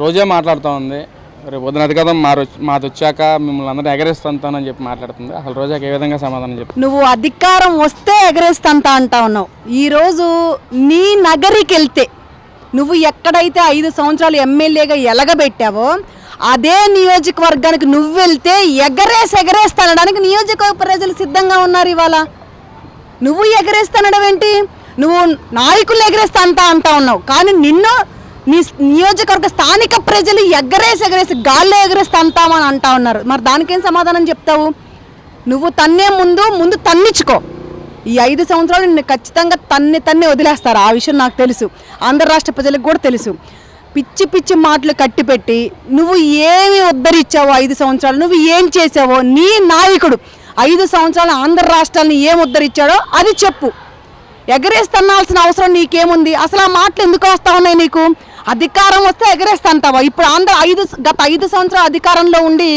రోజే మాట్లాడుతూ ఉంది. రేపు వదిన అది కదా మారు మాది వచ్చాక మిమ్మల్ని అందరూ ఎగరేస్తానని చెప్పి మాట్లాడుతుంది. అసలు రోజాకి ఏ విధంగా సమాధానం చెప్పి? నువ్వు అధికారం వస్తే ఎగరేస్తంత అంటా ఉన్నావు ఈరోజు నీ నగరికి వెళ్తే నువ్వు ఎక్కడైతే ఐదు సంవత్సరాలు ఎమ్మెల్యేగా ఎలగబెట్టావో అదే నియోజకవర్గానికి నువ్వు వెళ్తే ఎగరేసి ఎగరేస్తానడానికి నియోజకవర్గ ప్రజలు సిద్ధంగా ఉన్నారు ఇవాళ. నువ్వు ఎగరేస్తానడం ఏంటి? నువ్వు నాయకులు ఎగరేస్తా అంటా అంటా ఉన్నావు. కానీ నిన్ను నీ నియోజకవర్గ స్థానిక ప్రజలు ఎగరేసి ఎగరేసి గాల్లో ఎగరేసి తంతామని అంటా ఉన్నారు. మరి దానికేం సమాధానం చెప్తావు? నువ్వు తన్నే ముందు ముందు తన్నిచ్చుకో. ఈ ఐదు సంవత్సరాలు నిన్ను ఖచ్చితంగా తన్ని తన్ని వదిలేస్తారు. ఆ విషయం నాకు తెలుసు. ఆంధ్ర రాష్ట్ర ప్రజలకు కూడా తెలుసు. పిచ్చి పిచ్చి మాటలు కట్టిపెట్టి నువ్వు ఏమి ఉద్ధరించావో ఐదు సంవత్సరాలు నువ్వు ఏం చేసావో నీ నాయకుడు ఐదు సంవత్సరాలు ఆంధ్ర రాష్ట్రాన్ని ఏం ఉద్ధరించాడో అది చెప్పు. ఎగరేస్తన్నాల్సిన అవసరం నీకేముంది? అసలు ఆ మాటలు ఎందుకు వస్తా ఉన్నాయి నీకు? అధికారం వస్తే ఎగరేస్తంటావా? ఇప్పుడు ఆంధ్ర ఐదు గత ఐదు సంవత్సరాల అధికారంలో ఉండి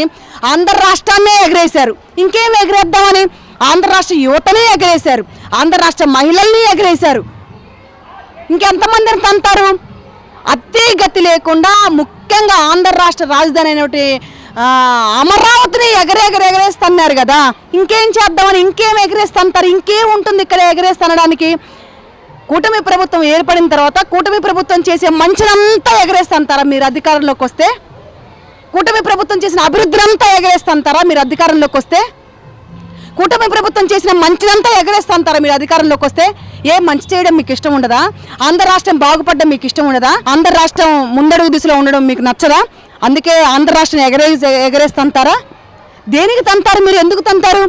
ఆంధ్ర రాష్ట్రాన్నే ఎగరేశారు. ఇంకేం ఎగరేద్దామని? ఆంధ్ర రాష్ట్ర యువతనే ఎగరేశారు. ఆంధ్ర రాష్ట్ర మహిళల్ని ఎగరేశారు. ఇంకెంతమందిని తంతారు? అత్తే గతి లేకుండా ముఖ్యంగా ఆంధ్ర రాష్ట్ర రాజధాని అయినటువంటి అమరావతిని ఎగరెగర ఎగరేస్తున్నారు కదా. ఇంకేం చేద్దామని? ఇంకేం ఎగరేస్తుంటారు? ఇంకేం ఉంటుంది ఇక్కడ ఎగరేస్తనడానికి? కూటమి ప్రభుత్వం ఏర్పడిన తర్వాత కూటమి ప్రభుత్వం చేసే మంచినంతా ఎగరేస్తంటారా మీరు అధికారంలోకి వస్తే? కూటమి ప్రభుత్వం చేసిన అభివృద్ధినంతా ఎగరేస్తంటారా మీరు అధికారంలోకి వస్తే? కూటమి ప్రభుత్వం చేసిన మంచిదంతా ఎగరేస్తాంటారా మీరు అధికారంలోకి వస్తే? ఏ మంచి చేయడం మీకు ఇష్టం ఉండదా? ఆంధ్ర రాష్ట్రం బాగుపడడం మీకు ఇష్టం ఉండదా? ఆంధ్ర రాష్ట్రం ముందడుగు దిశలో ఉండడం మీకు నచ్చదా? అందుకే ఆంధ్ర రాష్ట్రం ఎగరే ఎగరేస్తంటారా? దేనికి తంతారు మీరు? ఎందుకు తంతారు?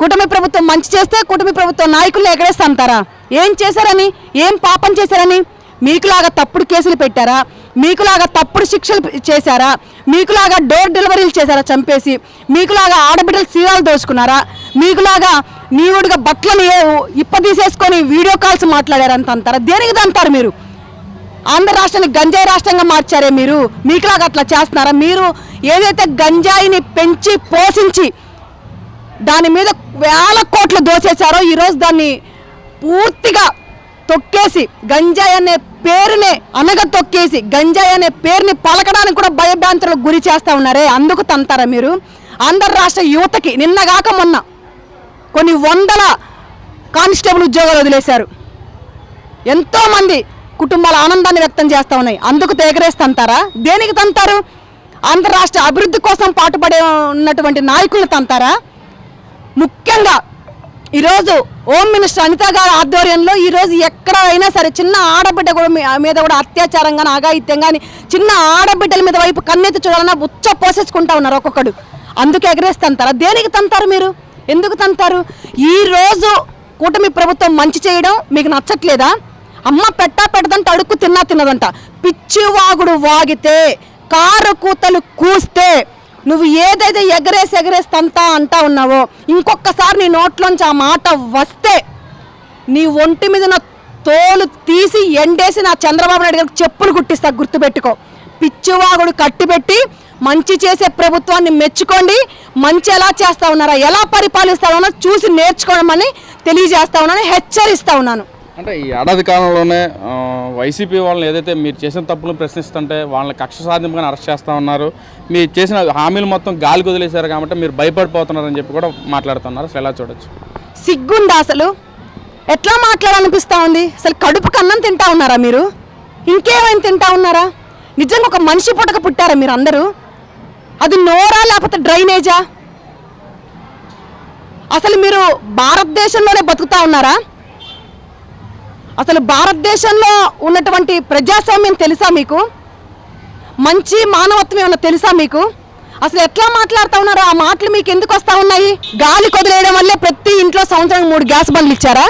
కూటమి ప్రభుత్వం మంచి చేస్తే కూటమి ప్రభుత్వం నాయకులు ఎగరేస్తంటారా? ఏం చేశారని? ఏం పాపం చేశారని? మీకులాగా తప్పుడు కేసులు పెట్టారా? మీకులాగా తప్పుడు శిక్షలు చేశారా? మీకులాగా డోర్ డెలివరీలు చేశారా చంపేసి? మీకులాగా ఆడబిడ్డలు సీరాలు దోచుకున్నారా? మీకులాగా నీవుడిగా బట్టలను ఏ- ఇప్పదీసేసుకొని వీడియో కాల్స్ మాట్లాడారంత అంటారా దేనికి అంటారు మీరు? ఆంధ్ర రాష్ట్రాన్ని గంజాయి రాష్ట్రంగా మార్చారే మీరు? మీకులాగా అట్లా చేస్తున్నారా? మీరు ఏదైతే గంజాయిని పెంచి పోషించి దాని మీద వేల కోట్లు దోచేశారో ఈరోజు దాన్ని పూర్తిగా తొక్కేసి గంజాయి అనే పేరునే అనగ తొక్కేసి గంజాయి అనే పేరుని పలకడానికి కూడా భయభ్రాంతులకు గురి చేస్తా ఉన్నారే అందుకు తంతారా మీరు? ఆంధ్ర రాష్ట్ర యువతకి నిన్నగాక మొన్న కొన్ని వందల కానిస్టేబుల్ ఉద్యోగాలు వదిలేశారు. ఎంతోమంది కుటుంబాల ఆనందాన్ని వ్యక్తం చేస్తూ ఉన్నాయి. అందుకు తెగరేస్తంటారా దేనికి తంతారు? ఆంధ్ర రాష్ట్ర అభివృద్ధి కోసం పాటుపడే ఉన్నటువంటి నాయకులను తంతారా? ముఖ్యంగా ఈరోజు హోమ్ మినిస్టర్ అనిత గారి ఆధ్వర్యంలో ఈరోజు ఎక్కడ అయినా సరే చిన్న ఆడబిడ్డ కూడా మీద కూడా అత్యాచారం కానీ అఘాయిత్యం కానీ చిన్న ఆడబిడ్డల మీద వైపు కన్నెత్తి చూడాలన్నా ఉచ్చ పోసేసుకుంటా ఉన్నారు ఒక్కొక్కడు. అందుకు ఎగరేస్తంటారా దేనికి తంతారు మీరు? ఎందుకు తంతారు? ఈరోజు కూటమి ప్రభుత్వం మంచి చేయడం మీకు నచ్చట్లేదా? అమ్మ పెట్టా పెట్టదంట అడుక్కు తిన్నా తిన్నదంట. పిచ్చివాగుడు వాగితే కారు కూతలు కూస్తే నువ్వు ఏదైతే ఎగరేసి ఎగరేసి తంతా అంటా ఉన్నావో ఇంకొకసారి నీ నోట్లోంచి ఆ మాట వస్తే నీ ఒంటి మీద నా తోలు తీసి ఎండేసి నా చంద్రబాబు నాయుడు గారికి చెప్పులు కుట్టిస్తా గుర్తుపెట్టుకో. పిచ్చివాగుడు కట్టిపెట్టి మంచి చేసే ప్రభుత్వాన్ని మెచ్చుకోండి. మంచి ఎలా చేస్తా ఉన్నారా ఎలా పరిపాలిస్తా ఉన్నారో చూసి నేర్చుకోవడమని తెలియజేస్తా ఉన్నాను హెచ్చరిస్తా ఉన్నాను. అంటే ఈ ఏడాది కాలంలోనే వైసీపీ వాళ్ళని ఏదైతే మీరు చేసిన తప్పులు ప్రశ్నిస్తుంటే వాళ్ళని కక్ష సాధింపుగానే అరెస్ట్ చేస్తూ ఉన్నారు. మీరు చేసిన హామీలు మొత్తం గాలి వదిలేశారు కాబట్టి మీరు భయపడిపోతున్నారని చెప్పి కూడా మాట్లాడుతున్నారు. అసలు ఎలా చూడొచ్చు? సిగ్గుందా అసలు? ఎట్లా మాట్లాడాలనిపిస్తూ ఉంది? అసలు కడుపు కన్నం తింటా ఉన్నారా మీరు? ఇంకేమైనా తింటా ఉన్నారా? నిజంగా ఒక మనిషి పుట్టక పుట్టారా మీరు అందరూ? అది నోరా లేకపోతే డ్రైనేజా? అసలు మీరు భారతదేశంలోనే బతుకుతా ఉన్నారా? అసలు భారతదేశంలో ఉన్నటువంటి ప్రజాస్వామ్యం తెలుసా మీకు? మంచి మానవత్వం ఏమన్నా తెలుసా మీకు? అసలు ఎట్లా మాట్లాడుతూ ఉన్నారో? ఆ మాటలు మీకు ఎందుకు వస్తూ ఉన్నాయి? గాలి కొదిలేయడం వల్లే ప్రతి ఇంట్లో సంవత్సరం మూడు గ్యాస్ బండ్లు ఇచ్చారా?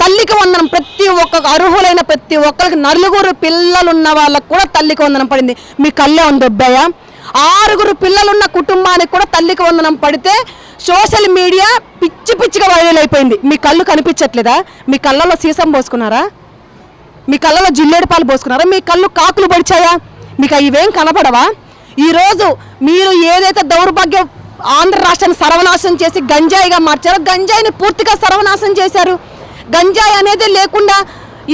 తల్లికి వందనం ప్రతి ఒక్క అర్హులైన ప్రతి ఒక్కరికి నలుగురు పిల్లలు ఉన్న వాళ్ళకు కూడా తల్లికి వందనం పడింది. మీ కళ్ళే ఉంది దొబ్బాయా ఆరుగురు పిల్లలున్న కుటుంబానికి కూడా తల్లికి వందనం పడితే సోషల్ మీడియా పిచ్చి పిచ్చిగా వైరల్ అయిపోయింది. మీ కళ్ళు కనిపించట్లేదా? మీ కళ్ళలో సీసం పోసుకున్నారా? మీ కళ్ళలో జిల్లేడు పాలు పోసుకున్నారా? మీ కళ్ళు కాకులు పడిచాయా? మీకు ఇవేం కనపడవా? ఈరోజు మీరు ఏదైతే దౌర్భాగ్యం ఆంధ్ర రాష్ట్రాన్ని సర్వనాశనం చేసి గంజాయిగా మార్చారో గంజాయిని పూర్తిగా సర్వనాశనం చేశారు. గంజాయి అనేది లేకుండా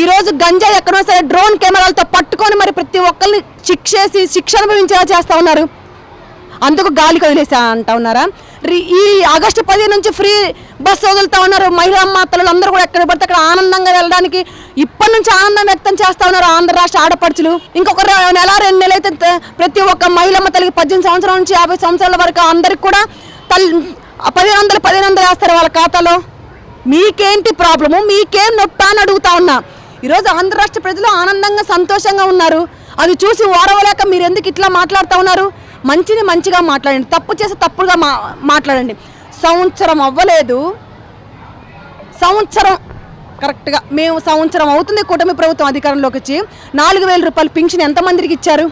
ఈరోజు గంజాయి ఎక్కడో సరే డ్రోన్ కెమెరాలతో పట్టుకొని మరి ప్రతి ఒక్కరిని శిక్షేసి శిక్ష అనుభవించేలా చేస్తూ ఉన్నారు. అందుకు గాలికి వదిలేసా అంటా ఉన్నారా? ఈ ఆగస్టు పది నుంచి ఫ్రీ బస్సు వదులుతా ఉన్నారు. మహిళా మాతలు అందరూ కూడా ఎక్కడ పడితే అక్కడ ఆనందంగా వెళ్ళడానికి ఇప్పటి నుంచి ఆనందం వ్యక్తం చేస్తా ఉన్నారు ఆంధ్ర రాష్ట్ర ఆడపడుచులు. ఇంకొక నెల రెండు నెలలు అయితే ప్రతి ఒక్క మహిళమ్మ తల్లికి పద్దెనిమిది సంవత్సరాల నుంచి యాభై సంవత్సరాల వరకు అందరికి కూడా తల్లి పదిహేను వందలు పదిహేను వందలు వేస్తారు వాళ్ళ ఖాతాలో. మీకేంటి ప్రాబ్లము? మీకేం నొప్పి అని అడుగుతా ఉన్నా. ఈరోజు ఆంధ్ర రాష్ట్ర ప్రజలు ఆనందంగా సంతోషంగా ఉన్నారు. అది చూసి ఓరవలేక మీరు ఎందుకు ఇట్లా మాట్లాడుతూ ఉన్నారు? మంచిని మంచిగా మాట్లాడండి. తప్పు చేసి తప్పుగా మా మాట్లాడండి. సంవత్సరం అవ్వలేదు. సంవత్సరం కరెక్ట్గా మేము సంవత్సరం అవుతుంది కూటమి ప్రభుత్వం అధికారంలోకి వచ్చి. నాలుగు వేల రూపాయలు పింఛన్ ఎంతమందికి ఇచ్చారు?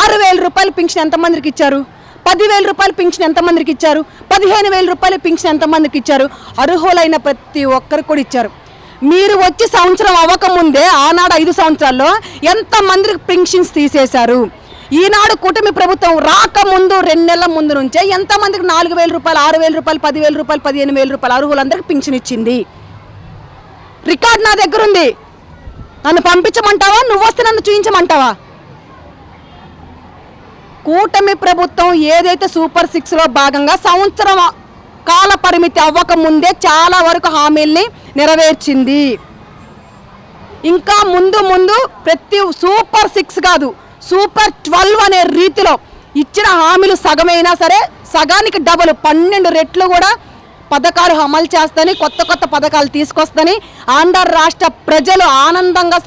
ఆరు వేల రూపాయల పింఛన్ ఎంతమందికి ఇచ్చారు? పదివేల రూపాయల పింఛన్ ఎంతమందికి ఇచ్చారు? పదిహేను వేల రూపాయలు పింఛన్ ఎంతమందికి ఇచ్చారు? అర్హులైన ప్రతి ఒక్కరు కూడా ఇచ్చారు. మీరు వచ్చి సంవత్సరం అవ్వకముందే ఆనాడు ఐదు సంవత్సరాల్లో ఎంతమందికి పింఛన్స్ తీసేశారు? ఈనాడు కూటమి ప్రభుత్వం రాకముందు రెండు నెలల ముందు నుంచే ఎంతమందికి నాలుగు వేల రూపాయలు ఆరు వేల రూపాయలు పదివేల రూపాయలు పదిహేను వేల రూపాయలు అర్హులందరికీ పింఛన్ ఇచ్చింది. రికార్డ్ నా దగ్గర ఉంది. నన్ను పంపించమంటావా? నువ్వు వస్తే నన్ను చూపించమంటావా కూటమి ప్రభుత్వం ఏదైతే సూపర్ సిక్స్లో భాగంగా సంవత్సరం కాల పరిమితి అవ్వక ముందే చాలా వరకు హామీల్ని నెరవేర్చింది. ఇంకా ముందు ముందు ప్రతి సూపర్ సిక్స్ కాదు సూపర్ ట్వెల్వ్ అనే రీతిలో ఇచ్చిన హామీలు సగమైనా సరే సగానికి డబుల్ పన్నెండు రెట్లు కూడా పథకాలు అమలు చేస్తని కొత్త కొత్త పథకాలు తీసుకొస్తని ఆంధ్ర రాష్ట్ర ప్రజలు ఆనందంగా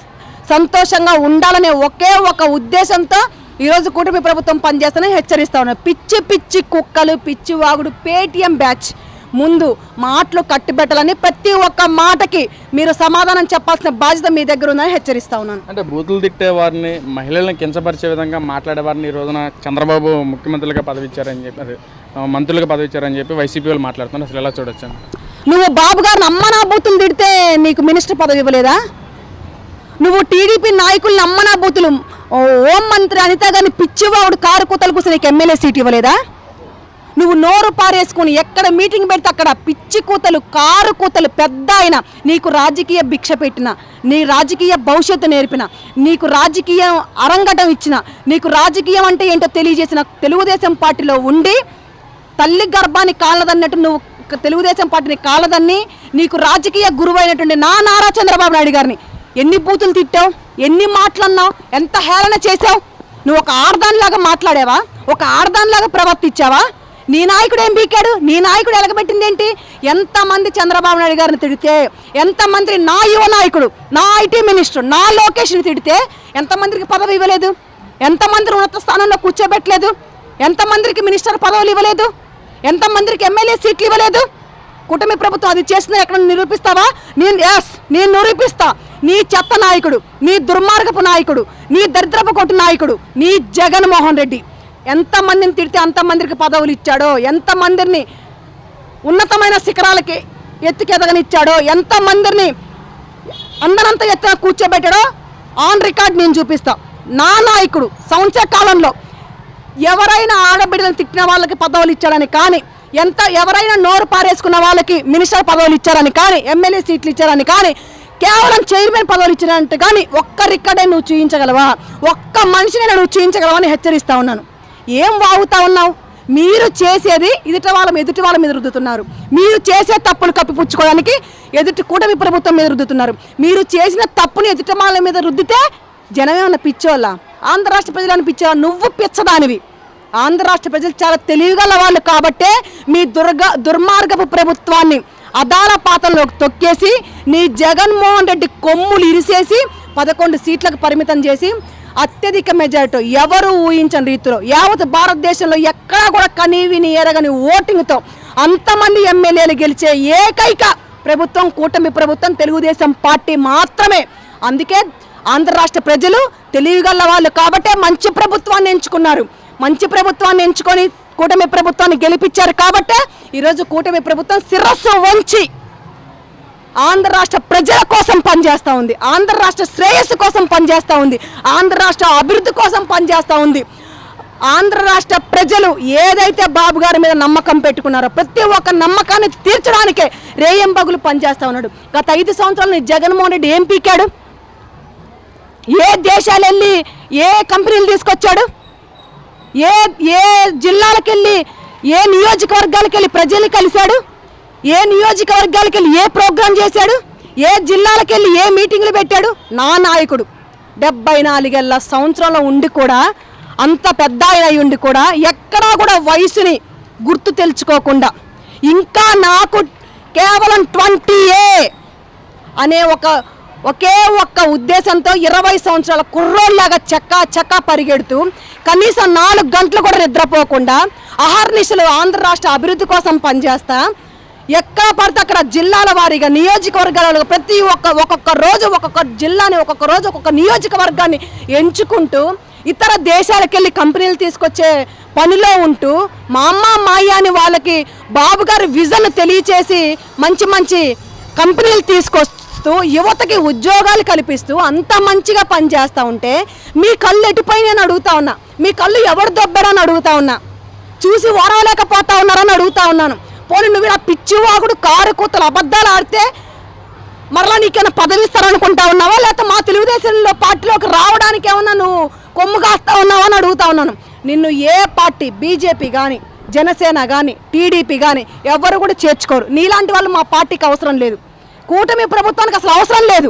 సంతోషంగా ఉండాలనే ఒకే ఒక ఉద్దేశంతో ఈరోజు కూటమి ప్రభుత్వం పనిచేస్తని హెచ్చరిస్తా ఉన్నారు పిచ్చి పిచ్చి కుక్కలు పిచ్చి వాగుడు పేటిఎం బ్యాచ్. ముందు మాటలు కట్టిబెట్టాలని ప్రతి ఒక్క మాటకి మీరు సమాధానం చెప్పాల్సిన బాధ్యత మీ దగ్గర ఉందని హెచ్చరిస్తా ఉన్నాను. అంటే బూతులు తిట్టే వారిని మహిళలను కించపరిచే విధంగా మాట్లాడే వారిని ఈ రోజున చంద్రబాబు ముఖ్యమంత్రులుగా పదవి ఇచ్చారని చెప్పి మంత్రులుగా పదవి ఇచ్చారని చెప్పి వైసీపీ వాళ్ళు మాట్లాడుతున్నారు. అసలు ఎలా చూడొచ్చు? నువ్వు బాబు గారిని అమ్మనా బూతులు తిడితే నీకు మినిస్టర్ పదవి ఇవ్వలేదా? నువ్వు టీడీపీ నాయకుల్ని అమ్మనా బూతులు ఓ మంత్రి అనిత గారిని పిచ్చివాడు కారు కూతలు కూర్చొని నీకు ఎమ్మెల్యే సీట్ ఇవ్వలేదా? నువ్వు నోరు పారేసుకుని ఎక్కడ మీటింగ్ పెడితే అక్కడ పిచ్చి కూతలు కారు కూతలు పెద్ద ఆయన నీకు రాజకీయ భిక్ష పెట్టిన నీ రాజకీయ భవిష్యత్తు నేర్పిన నీకు రాజకీయం అరంగటం ఇచ్చిన నీకు రాజకీయం అంటే ఏంటో తెలియజేసిన తెలుగుదేశం పార్టీలో ఉండి తల్లి గర్భాన్ని కాలదన్నట్టు నువ్వు తెలుగుదేశం పార్టీని కాలదన్ని నీకు రాజకీయ గురువు అయినటువంటి నా నారా చంద్రబాబు నాయుడు గారిని ఎన్ని బూతులు తిట్టావు ఎన్ని మాటలన్నావు ఎంత హేళన చేసావు నువ్వు ఒక ఆడదానిలాగా మాట్లాడావా? ఒక ఆర్దాన్లాగా ప్రవర్తించావా? నీ నాయకుడు ఏం బీకాడు నీ నాయకుడు ఎలగబెట్టింది ఏంటి? ఎంతమంది చంద్రబాబు నాయుడు గారిని తిడితే ఎంతమంది నా యువ నాయకుడు నా ఐటీ మినిస్టర్ నా లోకేష్ని తిడితే ఎంతమందికి పదవి ఇవ్వలేదు? ఎంతమంది ఉన్నత స్థానంలో కూర్చోబెట్టలేదు? ఎంతమందికి మినిస్టర్ పదవులు ఇవ్వలేదు? ఎంతమందికి ఎమ్మెల్యే సీట్లు ఇవ్వలేదు? కూటమి ప్రభుత్వం అది చేసిన ఎక్కడ నిరూపిస్తావా? నేను ఎస్ నేను నిరూపిస్తా. నీ చెత్త నాయకుడు నీ దుర్మార్గపు నాయకుడు నీ దరిద్రపు కొట్టు నాయకుడు నీ జగన్మోహన్ రెడ్డి. ఎంతమందిని తిడితే అంతమందికి పదవులు ఇచ్చాడో ఎంతమందిని ఉన్నతమైన శిఖరాలకి ఎత్తుకెదగనిచ్చాడో ఎంతమందిని అందరంతా ఎత్తున కూర్చోబెట్టాడో ఆన్ రికార్డ్ నేను చూపిస్తా. నా నాయకుడు సంవత్సర కాలంలో ఎవరైనా ఆడబిడ్డలను తిట్టిన వాళ్ళకి పదవులు ఇచ్చాడని కానీ ఎంత ఎవరైనా నోరు పారేసుకున్న వాళ్ళకి మినిస్టర్ పదవులు ఇచ్చారని కానీ ఎమ్మెల్యే సీట్లు ఇచ్చారని కానీ కేవలం చైర్మన్ పదవులు ఇచ్చినట్టు కానీ ఒక్క రికార్డే నువ్వు చూయించగలవా? ఒక్క మనిషిని నువ్వు చూయించగలవా అని హెచ్చరిస్తా ఉన్నాను. ఏం వాగుతా ఉన్నావు? మీరు చేసేది ఎదుటి వాళ్ళ ఎదుటి వాళ్ళ మీద రుద్దుతున్నారు. మీరు చేసే తప్పులు కప్పిపుచ్చుకోవడానికి ఎదుటి కూటమి ప్రభుత్వం మీద రుద్దుతున్నారు. మీరు చేసిన తప్పుని ఎదుటి వాళ్ళ మీద రుద్దితే జనమేమన్నా పిచ్చోళ్ళ. ఆంధ్ర రాష్ట్ర ప్రజలను పిచ్చోళ్ళ. నువ్వు పిచ్చదానివి. ఆంధ్ర రాష్ట్ర ప్రజలు చాలా తెలివిగల వాళ్ళు కాబట్టే మీ దుర్గ దుర్మార్గపు ప్రభుత్వాన్ని అదాల పాతంలోకి తొక్కేసి నీ జగన్మోహన్ రెడ్డి కొమ్ములు ఇరిసేసి పదకొండు సీట్లకు పరిమితం చేసి అత్యధిక మెజార్టీ ఎవరు ఊహించని రీతిలో యావత్ భారతదేశంలో ఎక్కడా కూడా కనీవిని ఎరగని ఓటింగ్తో అంతమంది ఎమ్మెల్యేలు గెలిచే ఏకైక ప్రభుత్వం కూటమి ప్రభుత్వం తెలుగుదేశం పార్టీ మాత్రమే. అందుకే ఆంధ్ర రాష్ట్ర ప్రజలు తెలివిగల వాళ్ళు కాబట్టే మంచి ప్రభుత్వాన్ని ఎంచుకున్నారు. మంచి ప్రభుత్వాన్ని ఎంచుకొని కూటమి ప్రభుత్వాన్ని గెలిపించారు కాబట్టే ఈరోజు కూటమి ప్రభుత్వం శిరస్సు వంచి ఆంధ్ర రాష్ట్ర ప్రజల కోసం పనిచేస్తూ ఉంది. ఆంధ్ర రాష్ట్ర శ్రేయస్సు కోసం పనిచేస్తూ ఉంది. ఆంధ్ర రాష్ట్ర అభివృద్ధి కోసం పనిచేస్తూ ఉంది. ఆంధ్ర రాష్ట్ర ప్రజలు ఏదైతే బాబు గారి మీద నమ్మకం పెట్టుకున్నారో ప్రతి ఒక్క నమ్మకాన్ని తీర్చడానికే రేయంబగులు పనిచేస్తూ ఉన్నాడు. గత ఐదు సంవత్సరాలు జగన్మోహన్ రెడ్డి ఏం పీకాడు? ఏ దేశాలు వెళ్ళి ఏ కంపెనీలు తీసుకొచ్చాడు? ఏ ఏ జిల్లాలకు వెళ్ళి ఏ నియోజకవర్గాలకు వెళ్ళి ప్రజల్ని కలిశాడు? ఏ నియోజకవర్గాలకు వెళ్ళి ఏ ప్రోగ్రాం చేశాడు? ఏ జిల్లాలకు వెళ్ళి ఏ మీటింగ్లు పెట్టాడు? నా నాయకుడు. డెబ్బై నాలుగేళ్ళ సంవత్సరంలో ఉండి కూడా అంత పెద్ద ఆయన ఉండి కూడా ఎక్కడా కూడా వయసుని గుర్తు తెలుసుకోకుండా ఇంకా నాకు కేవలం ట్వంటీ ఏ అనే ఒక ఒకే ఒక్క ఉద్దేశంతో ఇరవై సంవత్సరాల కుర్రోళ్ళలాగా చక్కా చక్కా పరిగెడుతూ కనీసం నాలుగు గంటలు కూడా నిద్రపోకుండా అహర్నిశలు ఆంధ్ర రాష్ట్ర అభివృద్ధి కోసం పనిచేస్తా ఎక్కడ పడితే అక్కడ జిల్లాల వారీగా నియోజకవర్గాల ప్రతి ఒక్క ఒక్కొక్క రోజు ఒక్కొక్క జిల్లాని ఒక్కొక్క రోజు ఒక్కొక్క నియోజకవర్గాన్ని ఎంచుకుంటూ ఇతర దేశాలకు వెళ్ళి కంపెనీలు తీసుకొచ్చే పనిలో ఉంటూ మా అమ్మ మాయ అని వాళ్ళకి బాబు గారి విజన్ తెలియచేసి మంచి మంచి కంపెనీలు తీసుకొస్తూ యువతకి ఉద్యోగాలు కల్పిస్తూ అంత మంచిగా పనిచేస్తూ ఉంటే మీ కళ్ళు ఎటుపై నేను అడుగుతా ఉన్నా. మీ కళ్ళు ఎవరు దొబ్బరని అడుగుతా ఉన్నా. చూసి ఓరవలేకపోతా ఉన్నారని అడుగుతా ఉన్నాను. పోనీ నువ్వు ఇలా పిచ్చివాగుడు కారు కూతలు అబద్ధాలు ఆడితే మరలా నీకేమైనా పదవి ఇస్తారనుకుంటా ఉన్నావా? లేకపోతే మా తెలుగుదేశంలో పార్టీలోకి రావడానికి ఏమన్నా నువ్వు కొమ్ము కాస్తా ఉన్నావా అని అడుగుతా ఉన్నాను. నిన్ను ఏ పార్టీ బీజేపీ కానీ జనసేన కానీ టీడీపీ కానీ ఎవరు కూడా చేర్చుకోరు. నీలాంటి వాళ్ళు మా పార్టీకి అవసరం లేదు. కూటమి ప్రభుత్వానికి అసలు అవసరం లేదు.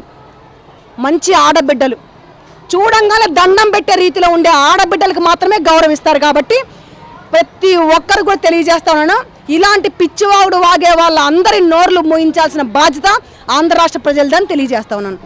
మంచి ఆడబిడ్డలు. చూడంగానే దండం పెట్టే రీతిలో ఉండే ఆడబిడ్డలకు మాత్రమే గౌరవిస్తారు కాబట్టి ప్రతి ఒక్కరు కూడా తెలియజేస్తా ఉన్నాను. ఇలాంటి పిచ్చివాడు వాగే వాళ్ళ అందరి నోర్లు మోయించాల్సిన బాధ్యత ఆంధ్ర రాష్ట్ర ప్రజలదని తెలియజేస్తా ఉన్నాను.